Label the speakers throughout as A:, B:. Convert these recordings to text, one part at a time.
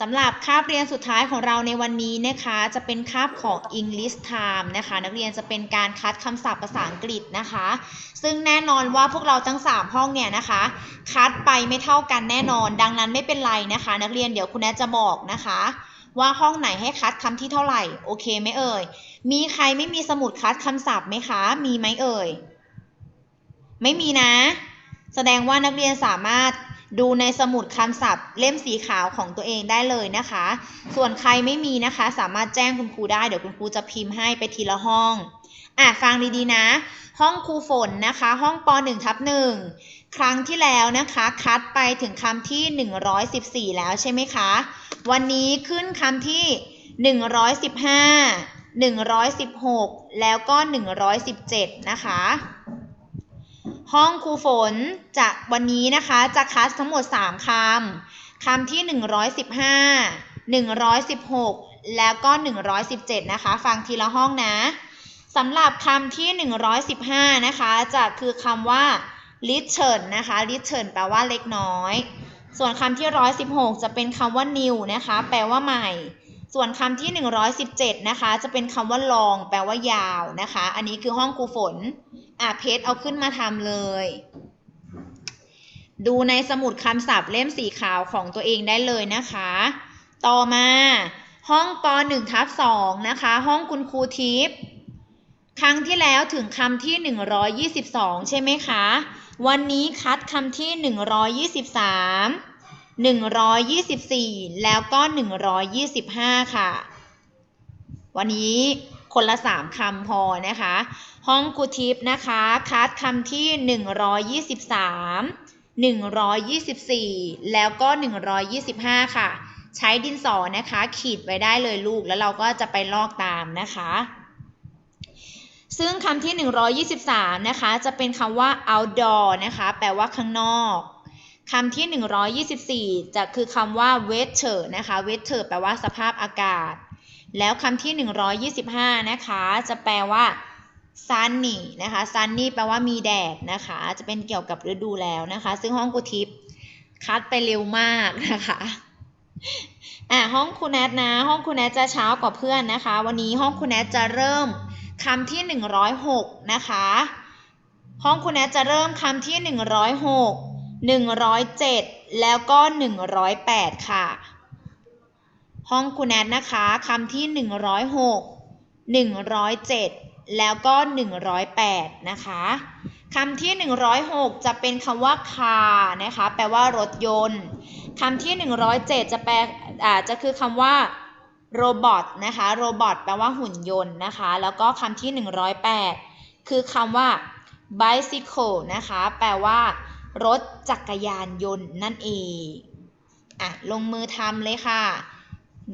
A: สำหรับคาบเรียนสุดท้ายของเราในวันนี้นะคะ จะเป็นคาบของ English Time นะคะ นักเรียนจะเป็นการคัดคำศัพท์ภาษาอังกฤษนะคะ ซึ่งแน่นอนว่าพวกเราทั้ง 3 ห้องเนี่ยนะคะ คัดไปไม่เท่ากันแน่นอน ดังนั้นไม่เป็นไรนะคะ นักเรียนเดี๋ยวคุณแนทจะบอกนะคะ ว่าห้องไหนให้คัดคำที่เท่าไหร่ โอเคไหมเอ่ย มีใครไม่มีสมุดคัดคำศัพท์ไหมคะ มีไหมเอ่ย ไม่มีนะ แสดงว่านักเรียนสามารถ ดูในสมุดคำศัพท์เล่มสีขาวของตัวเองได้เลยนะคะ ส่วนใครไม่มีนะคะ สามารถแจ้งคุณครูได้ เดี๋ยวคุณครูจะพิมพ์ให้ไปทีละห้องอะฟังดีๆนะ ห้องครูฝนนะคะ ห้องป .1 ทับ1ครั้งที่แล้วนะคะ คัดไปถึงคำที่ 114 แล้วใช่ไหมคะ วันนี้ขึ้นคำที่ 115 116 แล้วก็ 117 นะคะ ห้องครูฝนจะวันนี้นะคะจะคัดทั้งหมด 3 คำ คำที่ 115 116 แล้วก็ 117 นะคะ ฟังทีละห้องนะสำหรับคำที่ 115 นะคะ จะคือคำว่า return นะคะ return แปลว่าเล็กน้อย ส่วนคำที่ 116 จะเป็นคำว่า new นะคะ แปลว่าใหม่ ส่วนคำที่ 117 นะคะ จะเป็นคำว่า long แปลว่ายาวนะคะ อันนี้คือห้องครูฝน อะเพจเอาขึ้นมาทำเลย ดูในสมุดคำศัพท์เล่มสีขาวของตัวเองได้เลยนะคะ ต่อมาห้องป .1 ทับ2นะคะ ห้องคุณครูทิพย์ครั้งที่แล้วถึงคำที่ 122 ใช่ไหมคะ วันนี้คัดคำที่ 123 124 แล้วก็ 125 ค่ะ วันนี้คนละ 3คำพอนะคะ ห้องครูทิพย์นะคะคัดคำที่ 123 124 แล้วก็ 125 ค่ะ ใช้ดินสอนะคะ ขีดไว้ได้เลยลูกแล้วเราก็จะไปลอกตามนะคะ ซึ่งคำที่ 123 นะคะ จะเป็นคำว่า outdoor นะคะ แปลว่าข้างนอกคำที่ 124 จะคือคำว่า weather นะคะ weather แปลว่าสภาพอากาศ แล้วคำที่ 125 นะคะ จะแปลว่า sunny นะคะ sunny แปลว่ามีแดดนะคะ จะเป็นเกี่ยวกับฤดูแล้วนะคะ ซึ่งห้องกูทิพย์คัดไปเร็วมากนะคะอะห้องคุณแนทนะ ห้องคุณแนทจะเช้ากว่าเพื่อนนะคะ วันนี้ห้องคุณแนทจะเริ่มคำที่ 106 นะคะ ห้องคุณแนทจะเริ่มคำที่ 106 107 แล้วก็ 108 ค่ะ ห้องคุณแนทนะคะคำที่ 106 107 แล้วก็ 108 นะคะคำที่ 106 จะเป็นคำว่า car นะคะ แปลว่ารถยนต์คำที่ 107 จะแปลอ่าจะคือคำว่า robot นะคะ robot แปลว่าหุ่นยนต์นะคะ แล้วก็คำที่ 108 คือคำว่า bicycle นะคะ แปลว่า รถจักรยานยนต์นั่นเองอะลงมือทำเลยค่ะ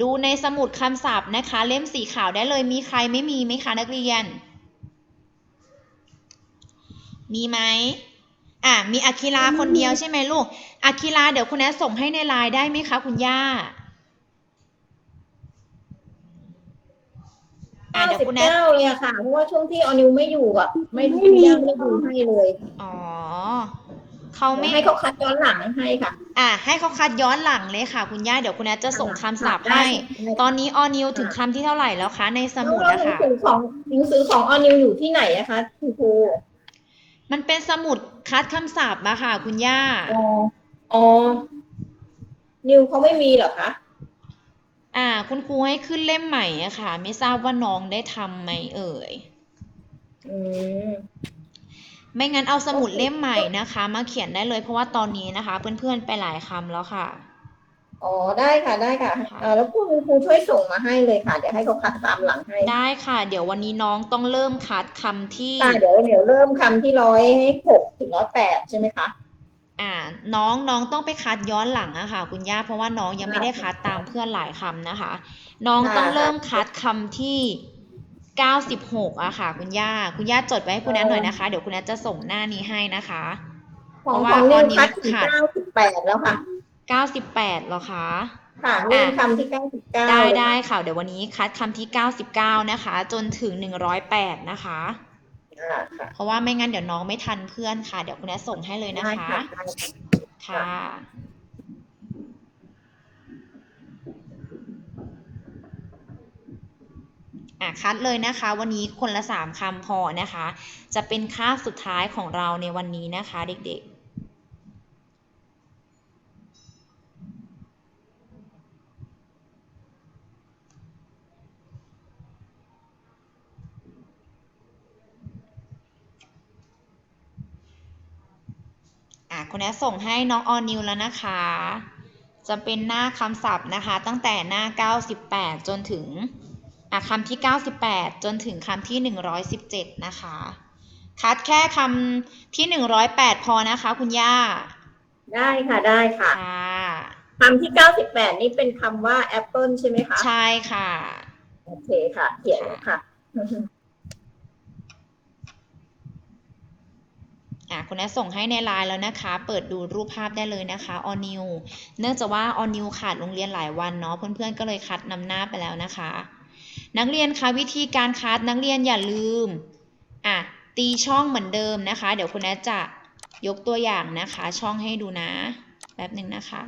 A: ดูในสมุดคำศัพท์นะคะ เล่มสีขาวได้เลยมีใครไม่มีไหมคะนักเรียน มีไหมอะมีอาคิราคนเดียวใช่ไหมลูกอาคิราเดี๋ยวคุณแอส่งให้ในไลน์ได้ไหมคะคุณย่าอะเดี๋ยวคุณแอ
B: เก้าเลยอะค่ะเพราะว่าช่วงที่ออนิวไม่อยู่อะ ไม่ไม่มีไม่ได้ดูให้เลย
A: อ๋อ เขาไม่
B: ให้เขาคัดย้อนหลังให้ค่ะ
A: อะให้เขาคัดย้อนหลังเลยค่ะ คุณย่าเดี๋ยวคุณแอจะส่งคำศัพท์
B: ได้
A: ให้ ตอนนี้ออนิวถึงคำที่เท่าไหร่แล้วคะ ในสมุด
B: แล้ว
A: อะ
B: หนัง
A: ค่ะ
B: สือของหนังสือของออนิวอยู่ที่ไหนอะคะคุณครู
A: มันเป็นสมุดคัดคำศัพท์อะค่ะ คุณย่า
B: อ๋ออ๋อนิวเขาไม่มีเหรอคะ
A: อ่า คุณครูให้ขึ้นเล่มใหม่อะค่ะ ไม่ทราบว่าน้องได้ทำไหมเอ่ย
B: อืม
A: ไม่งั้นเอาสมุดเล่มใหม่นะคะ มาเขียนได้เลย เพราะว่าตอนนี้นะคะ เพื่อนๆไปหลายคำแล้วค่ะ
B: อ๋อได้ค่ะได้ค่ะอ่าแล้วคุณครูช่วยส่งมาให้เลยค่ะ เดี๋ยวให้เขาคัดตามหลังให้
A: ได้ค่ะ เดี๋ยววันนี้น้องต้องเริ่มคัดคำที่
B: ค่ะเดี๋ยวเดี๋ยวเริ่มคำที่ร้อยหกถึงร้อยแปดใช่ไหมคะ
A: อ่าน้องน้องต้องไปคัดย้อนหลังอะค่ะ คุณย่าเพราะว่าน้องยังไม่ได้คัดตามเพื่อนหลายคำนะคะ น้องต้องเริ่มคัดคำที่ 96อะค่ะ คุณย่า คุณย่าจดไว้ให้คุณแอนหน่อยนะคะ เดี๋ยวคุณแอนจะส่งหน้านี้ให้นะคะ
B: ของ
A: เพราะว่า
B: ของนิ
A: ตอ
B: วน
A: นี้
B: คัดถึง
A: ขาด
B: เก้าสิบแปดแล้วค่ะ
A: 98เหรอคะ
B: ค่ะเริ่มคำที่เก้าสิบเก้า
A: ได้ได้ค่ะ เดี๋ยววันนี้คัดคำที่ 99 นะคะ จนถึง 108 นะคะ
B: อ่าค่ะ
A: เพราะว่าไม่งั้นเดี๋ยวน้องไม่ทันเพื่อนค่ะ เดี๋ยวคุณแอนส่งให้เลยนะ
B: ได้
A: คะ
B: ค่ะได้ค่ะ
A: ค่ะ อะคัดเลยนะคะ วันนี้คนละสามคำพอนะคะ จะเป็นคาบสุดท้ายของเราในวันนี้นะคะเด็กๆอะคุณแอส่งให้น้องออนิวแล้วนะคะ จะเป็นหน้าคำศัพท์นะคะ ตั้งแต่หน้า 98 จนถึง อะคำที่ 98 จนถึงคำที่ 117 นะคะ คัดแค่คำที่ 108 พอนะคะ คุณย่า
B: ได้ค่ะได้ค่ะ
A: ค่ะ
B: คำที่เก้าสิบแปดนี่เป็นคำว่าแอปเปิลใช่ไหมคะ
A: ใช่ค่ะ
B: โอเคค่ะ เขียนแล้วค่ะ
A: อะคุณแอส่งให้ในไลน์แล้วนะคะ เปิดดูรูปภาพได้เลยนะคะออนิว เนื่องจากว่าออนิวขาดโรงเรียนหลายวันเนาะ เพื่อนๆ ก็เลยคัดนำหน้าไปแล้วนะคะ นักเรียนคะวิธีการคัดนักเรียนอย่าลืมอะตีช่องเหมือนเดิมนะคะ เดี๋ยวคุณแอจะยกตัวอย่างนะคะ ช่องให้ดูนะแป๊บหนึ่งนะคะ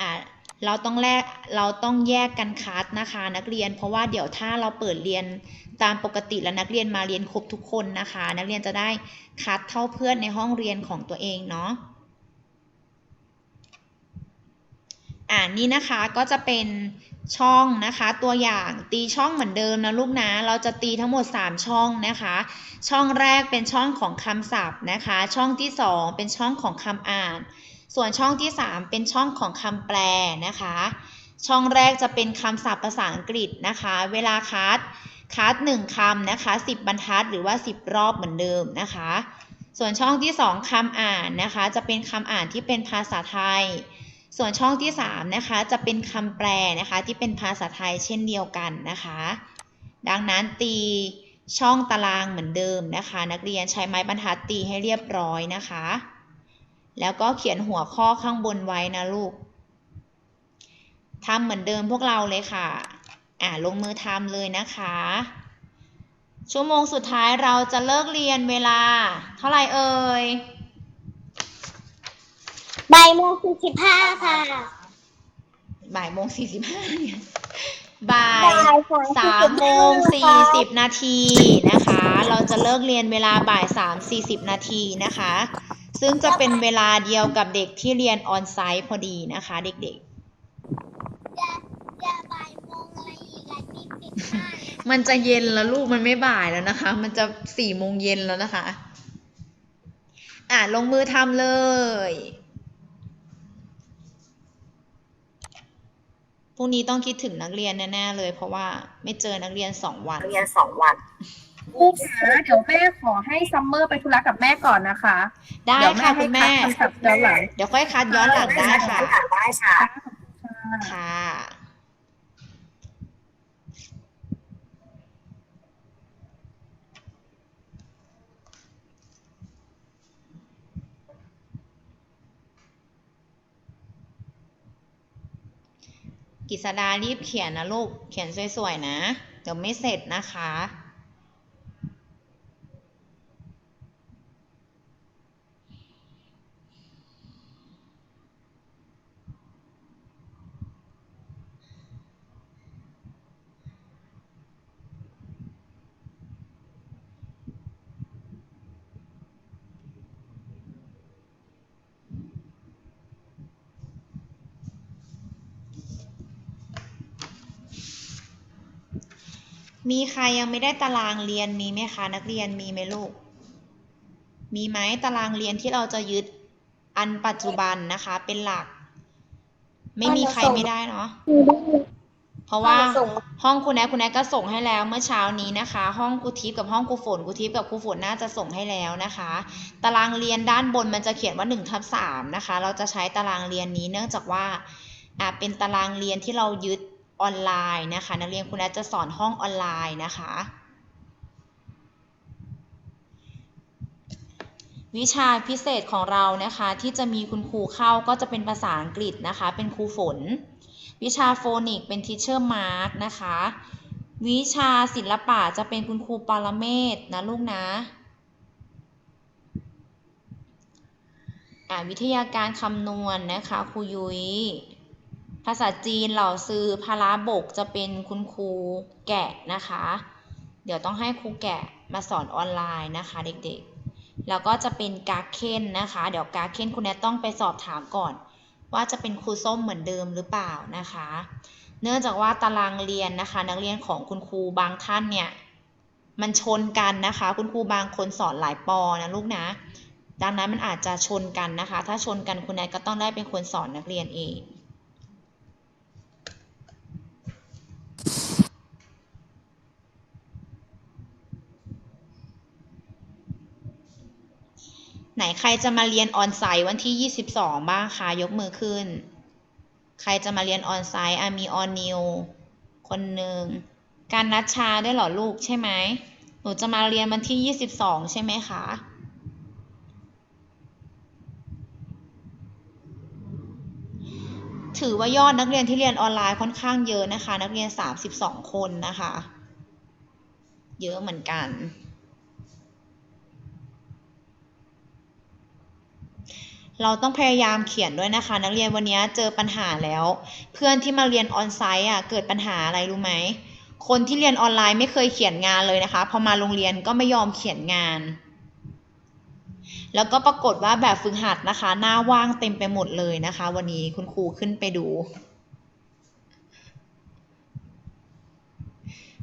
A: อะเราต้องแลกเราต้องแยกกันคัดนะคะ นักเรียน เพราะว่าเดี๋ยวถ้าเราเปิดเรียนตามปกติแล้วนักเรียนมาเรียนครบทุกคนนะคะ นักเรียนจะได้คัดเท่าเพื่อนในห้องเรียนของตัวเองเนาะ อ่านี่นะคะก็จะเป็นช่องนะคะตัวอย่างตีช่องเหมือนเดิมนะลูกนะเราจะตีทั้งหมด 3 ช่องนะคะ ช่องแรกเป็นช่องของคำศัพท์นะคะ ช่องที่ 2 เป็นช่องของคำอ่าน ส่วนช่องที่ 3 เป็นช่องของคำแปลนะคะ ช่องแรกจะเป็นคำศัพท์ภาษาอังกฤษนะคะ เวลาคัดคัด1คำนะคะ 10 บรรทัดหรือว่า 10 รอบเหมือนเดิมนะคะ ส่วนช่องที่ 2คำอ่านนะคะ จะเป็นคำอ่านที่เป็นภาษาไทย ส่วนช่องที่3นะคะจะเป็นคำแปลนะคะที่เป็นภาษาไทยเช่นเดียวกันนะคะ ดังนั้นตีช่องตารางเหมือนเดิมนะคะ นักเรียนใช้ไม้บรรทัดตีให้เรียบร้อยนะคะ แล้วก็เขียนหัวข้อข้างบนไว้นะลูกทำเหมือนเดิมพวกเราเลยค่ะอ่าลงมือทำเลยนะคะ ชั่วโมงสุดท้ายเราจะเลิกเรียนเวลา เท่าไหร่เอ่ย
C: บ่ายโมงสี่สิบห้าค่ะ
A: บ่ายโมงสี่สิบห้าบ่าย
C: บ่าย
A: สามโมงสี่สิบนาทีนะคะ เราจะเลิกเรียนเวลาบ่ายสามสี่สิบนาทีนะคะ ซึ่งจะเป็นเวลาเดียวกับเด็กที่เรียนออนไซต์พอดีนะคะ เด็ก
C: จะบ่ายโมงอะไรอีกอะที่สิบห้า
A: ๆมันจะเย็นแล้วลูกมันไม่บ่ายแล้วนะคะ มันจะสี่โมงเย็นแล้วนะคะ อะลงมือทำเลย พรุ่งนี้ต้องคิดถึงนักเรียนแน่ๆเลย เพราะว่าไม่เจอนักเรียนสองวัน
B: เรียนสองวัน
D: ครูคะเดี๋ยวแม่ขอให้ซัมเมอร์ไปธุระกับแม่ก่อนนะคะ
A: ได้
D: เดี๋ยว
A: ค่ะ
D: ให้
A: คุณแม่
D: คัดคำศัพท์ย้อนหลัง
A: เดี๋ยวค่อยคัดย้อนหลังได้ค่ะ
B: ได้ค่ะ
A: กิษดารีบเขียนนะลูก เขียนสวยๆนะ เดี๋ยวไม่เสร็จนะคะ มีใครยังไม่ได้ตารางเรียนมีไหมคะนักเรียนมีไหมลูก มีไหมตารางเรียนที่เราจะยึดอันปัจจุบันนะคะ เป็นหลัก ไม่มีใครไม่ได้เนาะเพราะว่าห้องคุณแอคุณแอก็ส่งให้แล้วเมื่อเช้านี้นะคะ ห้องครูทิพย์กับห้องครูฝนครูทิพย์กับครูฝนน่าจะส่งให้แล้วนะคะ ตารางเรียนด้านบนมันจะเขียนว่า1ทับ3นะคะ เราจะใช้ตารางเรียนนี้เนื่องจากว่าอ่าเป็นตารางเรียนที่เรายึด ออนไลน์นะคะ นักเรียนคุณแอจะสอนห้องออนไลน์นะคะ วิชาพิเศษของเรานะคะที่จะมีคุณครูเข้าก็จะเป็นภาษาอังกฤษนะคะ เป็นครูฝน วิชาโฟนิกเป็นทิเชอร์มาร์กนะคะ วิชาศิลปะจะเป็นคุณครูปรเมศนะลูกนะวิทยาการคำนวณนะคะครูยุย้ย ภาษาจีนเหล่าซื้อพาราบกจะเป็นคุณครูแกะนะคะ เดี๋ยวต้องให้ครูแกะมาสอนออนไลน์นะคะเด็กๆ แล้วก็จะเป็นกาเคนนะคะ เดี๋ยวกาเคนคุณแนทต้องไปสอบถามก่อน ว่าจะเป็นครูส้มเหมือนเดิมหรือเปล่านะคะ เนื่องจากว่าตารางเรียนนะคะ นักเรียนของคุณครูบางท่านเนี่ยมันชนกันนะคะ คุณครูบางคนสอนหลายปอนะลูกนะดังนั้นมันอาจจะชนกันนะคะ ถ้าชนกันคุณแนทก็ต้องได้เป็นคนสอนนักเรียนเอง ไหนใครจะมาเรียนออนไซต์วันที่ 22 บ้างคะยกมือขึ้น ใครจะมาเรียนออนไซต์อะมีออนนิวคนหนึ่งการนัดชาได้เหรอลูกใช่ไหมหนูจะมาเรียนวันที่ 22 ใช่ไหมคะถือว่ายอดนักเรียนที่เรียนออนไลน์ค่อนข้างเยอะนะคะ นักเรียน 32 คนนะคะ เยอะเหมือนกัน เราต้องพยายามเขียนด้วยนะคะ นักเรียนวันนี้เจอปัญหาแล้ว เพื่อนที่มาเรียนออนไซต์อะเกิดปัญหาอะไรรู้ไหมคนที่เรียนออนไลน์ไม่เคยเขียนงานเลยนะคะ พอมาโรงเรียนก็ไม่ยอมเขียนงาน แล้วก็ปรากฏว่าแบบฝึกหัดนะคะ หน้าว่างเต็มไปหมดเลยนะคะ วันนี้คุณครูขึ้นไปดู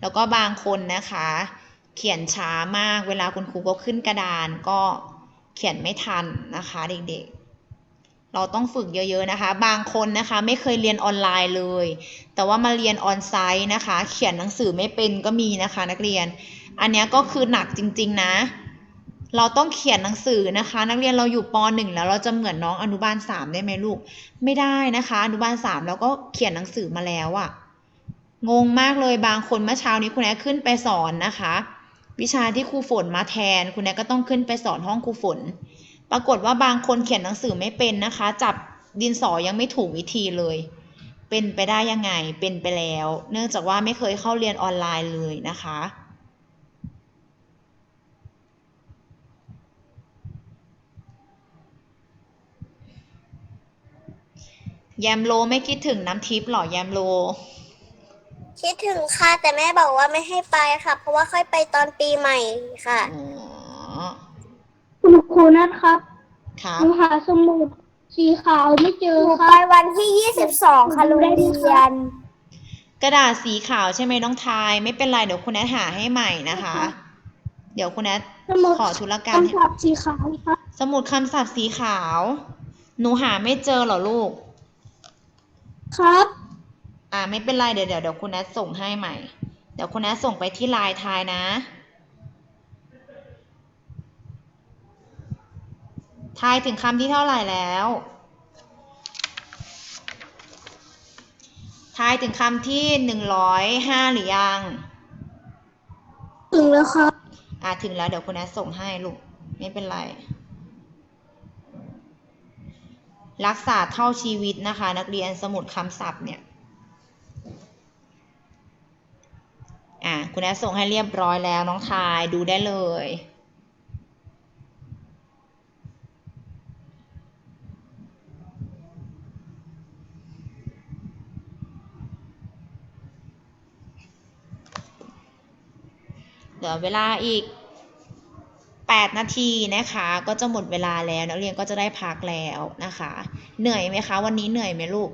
A: แล้วก็บางคนนะคะ เขียนช้ามากเวลาคุณครูก็ขึ้นกระดานก็เขียนไม่ทันนะคะเด็กๆ เราต้องฝึกเยอะๆนะคะ บางคนนะคะไม่เคยเรียนออนไลน์เลย แต่ว่ามาเรียนออนไซต์นะคะ เขียนหนังสือไม่เป็นก็มีนะคะ นักเรียน อันนี้ก็คือหนักจริง ๆ นะ เราต้องเขียนหนังสือนะคะ นักเรียนเราอยู่ป .1 แล้วเราจะเหมือนน้องอนุบาล 3 ได้ไหมลูก ไม่ได้นะคะ อนุบาล3แล้วก็เขียนหนังสือมาแล้วอะงงมากเลยบางคนเมื่อเช้านี้คุณแอขึ้นไปสอนนะคะ วิชาที่ครูฝนมาแทน คุณแอก็ต้องขึ้นไปสอนห้องครูฝน ปรากฏว่าบางคนเขียนหนังสือไม่เป็นนะคะ จับดินสอยังไม่ถูกวิธีเลย เป็นไปได้ยังไง เป็นไปแล้ว เนื่องจากว่าไม่เคยเข้าเรียนออนไลน์เลยนะคะแยมโลไม่คิดถึงน้ำทิพย์หรอแยมโล
C: คิดถึงค่ะ แต่แม่บอกว่าไม่ให้ไปค่ะ เพราะว่าค่อยไปตอนปีใหม่ค่ะ
A: อ๋อ
E: คุณค รูนัทครับ
A: ครับ
E: หนูหาสมุดสีขาวไม่เจ
C: ห
E: อ
C: นู
E: ครั
C: ไป
E: บ
C: วันที่22ค่ะโรงเรียน
A: กระดาษสีขาวใช่ไหมน้องทาย ไม่เป็นไรเดี๋ยวคุณแอทหาให้ใหม่นะคะ เดี๋ยวคุณแอท
E: สมุด
A: ขอธุรการให้
E: คำศัพท์สีขาวครับ
A: สมุดคำศัพท์สีขาว หนูหาไม่เจอเหรอลูก
E: ครับ
A: อ่าไม่เป็นไรเดี๋ยวเดี๋ยวเดี๋ยวคุณแอทส่งให้ใหม่ เดี๋ยวคุณแอทส่งไปที่ไลน์ทายนะ ทายถึงคำที่เท่าไหร่แล้ว ทายถึงคำที่หนึ่งร้อยห้าหรือยัง
E: ถึงแล้วครับ
A: อ่าถึงแล้วเดี๋ยวคุณแอทส่งให้ลูก ไม่เป็นไร รักษาเท่าชีวิตนะคะ นักเรียนสมุดคำศัพท์เนี่ย อะคุณแอทส่งให้เรียบร้อยแล้วน้องทายดูได้เลย เหลือเวลาอีก 8 นาทีนะคะ ก็จะหมดเวลาแล้วนักเรียนก็จะได้พักแล้วนะคะ เหนื่อยไหมคะ วันนี้เหนื่อยไหมลูก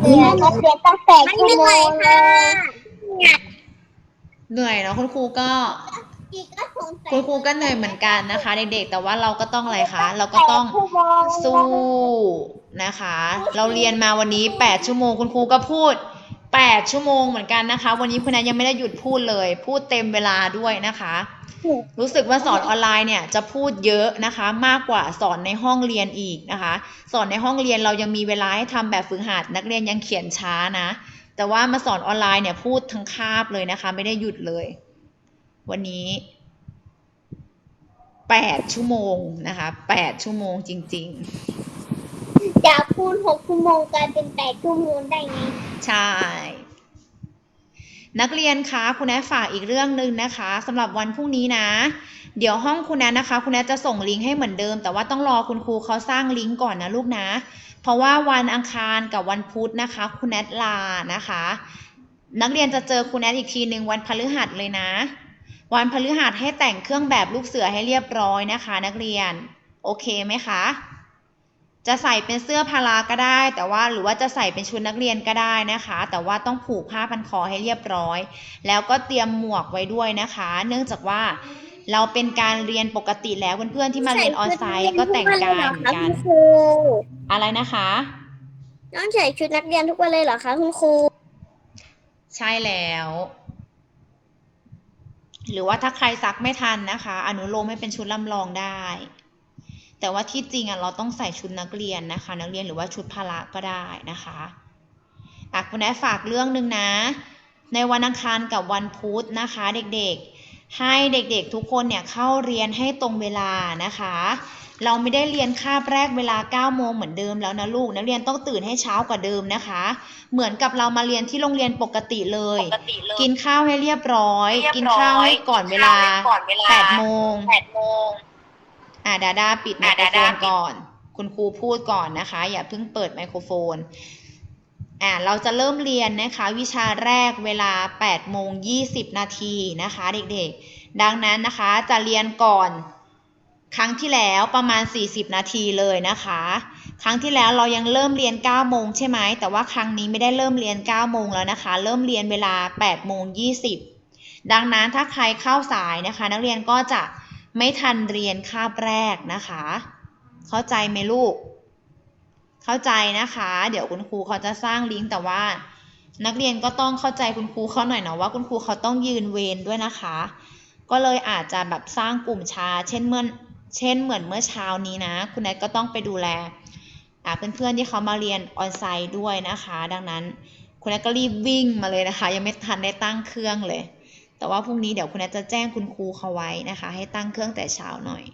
C: เหนื่อยก็เรียนตั้งแต่ชั่วโมงเลย
A: เหนื่อยเนาะคุณครูก็
C: อีกก็สงสัย
A: คุณครูก็เหนื่อยเหมือนกันนะคะ เด็กๆแต่ว่าเราก็ต้องอะไรคะเราก็ต้อง
C: ชั่วโมง
A: สู้นะคะ เราเรียนมาวันนี้ 8 ชั่วโมงคุณครูก็พูด 8 ชั่วโมงเหมือนกันนะคะ วันนี้คุณนันยังไม่ได้หยุดพูดเลย พูดเต็มเวลาด้วยนะคะ รู้สึกว่าสอนออนไลน์เนี่ยจะพูดเยอะนะคะ มากกว่าสอนในห้องเรียนอีกนะคะ สอนในห้องเรียนเรายังมีเวลาให้ทำแบบฝึกหัดนักเรียนยังเขียนช้านะ แต่ว่ามาสอนออนไลน์เนี่ยพูดทั้งคาบเลยนะคะ ไม่ได้หยุดเลย วันนี้8ชั่วโมงนะคะ8ชั่วโมงจริง ๆ
C: จากพูด6ชั่วโมงกลายเป็น8ชั่วโมงได้ไง
A: ใช่ นักเรียนคะคุณแอฟฝากอีกเรื่องหนึ่งนะคะสำหรับวันพรุ่งนี้นะ เดี๋ยวห้องคุณแนนะคะ คุณแนจะส่งลิงก์ให้เหมือนเดิม แต่ว่าต้องรอคุณครูเขาสร้างลิงก์ก่อนนะลูกนะ เพราะว่าวันอังคารกับวันพุธนะคะ คุณแนลานะคะ นักเรียนจะเจอคุณแนอีกทีหนึ่งวันพฤหัสเลยนะ วันพฤหัสให้แต่งเครื่องแบบลูกเสือให้เรียบร้อยนะคะ นักเรียน โอเคไหมคะ จะใส่เป็นเสื้อพาราก็ได้ แต่ว่าหรือว่าจะใส่เป็นชุดนักเรียนก็ได้นะคะ แต่ว่าต้องผูกผ้าพันคอให้เรียบร้อย แล้วก็เตรียมหมวกไว้ด้วยนะคะ เนื่องจากว่าเราเป็นการเรียนปกติแล้วเพื่อนๆที่มาเรียนออนไซต์ก็แต่งกายเหมือนกัน
C: คุณครู
A: อะไรนะคะ
C: ต้องใส่ชุดนักเรียนทุกวันเลยเหรอคะคุณครู
A: ใช่แล้ว หรือว่าถ้าใครซักไม่ทันนะคะ อนุโลมให้เป็นชุดลำลองได้ แต่ว่าที่จริงอะเราต้องใส่ชุดนักเรียนนะคะ นักเรียนหรือว่าชุดพละก็ได้นะคะอะคุณแม่ฝากเรื่องหนึ่งนะ ในวันอังคารกับวันพุธนะคะ เด็กๆ ให้เด็กๆทุกคนเนี่ยเข้าเรียนให้ตรงเวลานะคะ เราไม่ได้เรียนคาบแรกเวลา9โมงเหมือนเดิมแล้วนะลูกนักเรียนต้องตื่นให้เช้ากว่าเดิมนะคะ เหมือนกับเรามาเรียนที่โรงเรียนปกติเลย
F: ปกติเลย
A: กินข้าวให้เรียบร้อย
F: เรียบร้อย
A: กินข้าวให้ก่อนเวลา
F: กินข้าวให้ก่อนเวลา
A: 8โมง
F: แปดโมง
A: อ่าดาดาปิดไม
F: อะ
A: โครโฟ
F: ดานดา
A: ก่อน คุณครูพูดก่อนนะคะ อย่าเพิ่งเปิดไมโครโฟนอ่าเราจะเริ่มเรียนนะคะ วิชาแรกเวลา8โมง20 นาทีนะคะ เด็กๆ ดังนั้นนะคะจะเรียนก่อน ครั้งที่แล้วประมาณ 40 นาทีเลยนะคะ ครั้งที่แล้วเรายังเริ่มเรียน9โมงใช่ไหมแต่ว่าครั้งนี้ไม่ได้เริ่มเรียน9โมงแล้วนะคะ เริ่มเรียนเวลา8โมง20 ดังนั้นถ้าใครเข้าสายนะคะ นักเรียนก็จะ ไม่ทันเรียนคาบแรกนะคะ เข้าใจไหมลูก เข้าใจนะคะ เดี๋ยวคุณครูเขาจะสร้างลิงก์แต่ว่า นักเรียนก็ต้องเข้าใจคุณครูเขาหน่อยนะว่าคุณครูเขาต้องยืนเวรด้วยนะคะ ก็เลยอาจจะแบบสร้างกลุ่มชา เช่นเมื่อเช่นเหมือนเมื่อเช้านี้นะ คุณแนทก็ต้องไปดูแลอ่าเพื่อนๆที่เขามาเรียนออนไซต์ด้วยนะคะ ดังนั้น คุณแนทก็รีบวิ่งมาเลยนะคะ ยังไม่ทันได้ตั้งเครื่องเลย แต่ว่าพรุ่งนี้เดี๋ยวคุณแอดจะแจ้งคุณครูเขาไว้นะคะ ให้ตั้งเครื่องแต่เช้าหน่อย